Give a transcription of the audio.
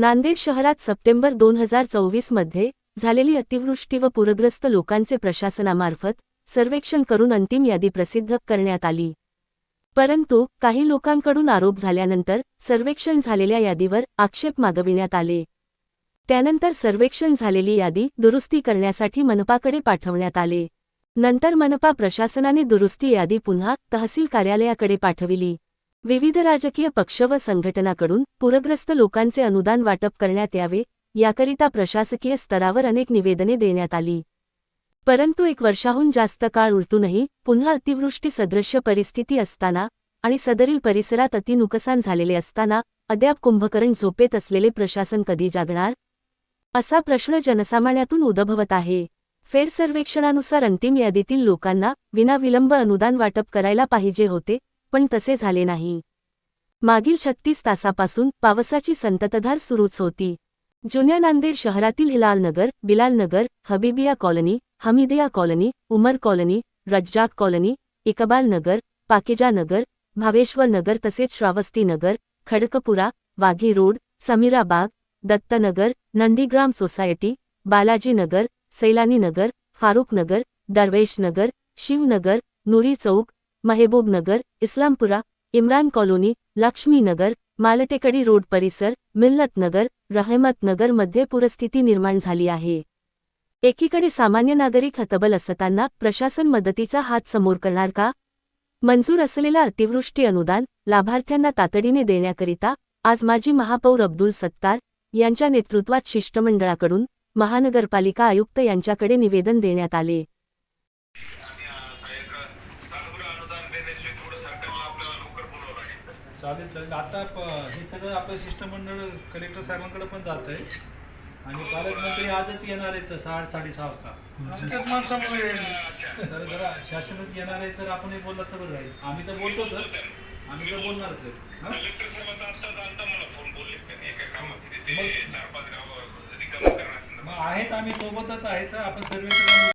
नांदेड शहरात सप्टेंबर दोन हजार चोवीसमध्ये झालेली अतिवृष्टी व पूरग्रस्त लोकांचे प्रशासनामार्फत सर्वेक्षण करून अंतिम यादी प्रसिद्ध करण्यात आली. परंतु काही लोकांकडून आरोप झाल्यानंतर सर्वेक्षण झालेल्या यादीवर आक्षेप मागविण्यात आले. त्यानंतर सर्वेक्षण झालेली यादी दुरुस्ती करण्यासाठी मनपाकडे पाठवण्यात आले. नंतर मनपा प्रशासनाने दुरुस्ती यादी पुन्हा तहसील कार्यालयाकडे पाठविली. विविध राजकीय पक्ष व संघटनाकडून पूरग्रस्त लोकांचे अनुदान वाटप करण्यात यावे याकरिता प्रशासकीय स्तरावर अनेक निवेदने देण्यात आली. परंतु एक वर्षाहून जास्त काळ उलटूनही पुन्हा अतिवृष्टी सदृश्य परिस्थिती असताना आणि सदरील परिसरात अतिनुकसान झालेले असताना अद्याप कुंभकरण झोपेत असलेले प्रशासन कधी जागणार? असा प्रश्न जनसामान्यातून उद्भवत आहे. फेरसर्वेक्षणानुसार अंतिम यादीतील लोकांना विनाविलंब अनुदान वाटप करायला पाहिजे होते पण तसे झाले नाही. मागील छत्तीस तासापासून पावसाची संततधार सुरूच होती. जुन्या नांदेड शहरातील Hilalnagar Bilalnagar Habibiya colony Hamidiya colony Umar colony Razzak colony Iqbal Nagar Pakiza Nagar Bhaveshwar Nagar तसेच Shravasti Nagar Khadakpura Waghi road Samirabag Dattanagar Nandigram society Balaji Nagar Sailani Nagar Farukh Nagar Darvesh Nagar Shivnagar Nuri Chowk Mahebubnagar Islampura Imran colony Laxminagar Maltekdi road परिसर मिल्लतनगर रहमत नगरमध्ये पूरस्थिती निर्माण झाली आहे एकीकडे सामान्य नागरिक हतबल असताना प्रशासन मदतीचा हात समोर करणार का मंजूर असलेला अतिवृष्टी अनुदान लाभार्थ्यांना तातडीने देण्याकरिता आज माजी महापौर अब्दुल सत्तार यांच्या नेतृत्वात शिष्टमंडळाकडून महानगरपालिका आयुक्त यांच्याकडे निवेदन देण्यात आले चालेल चालेल. आता हे सगळं आपलं शिष्टमंडळ कलेक्टर साहेबांकडे पण जात आहे आणि पालकमंत्री आजच येणार आहेत सहा साडेसहा वाजता तर जरा शासनच येणार आहे तर आपण हे बोलला तर बरं राहील. आम्ही तर बोलतो तर. आम्ही तर बोलणारच आहे. मग आहेत आम्ही सोबतच आहेत. आपण सर्वे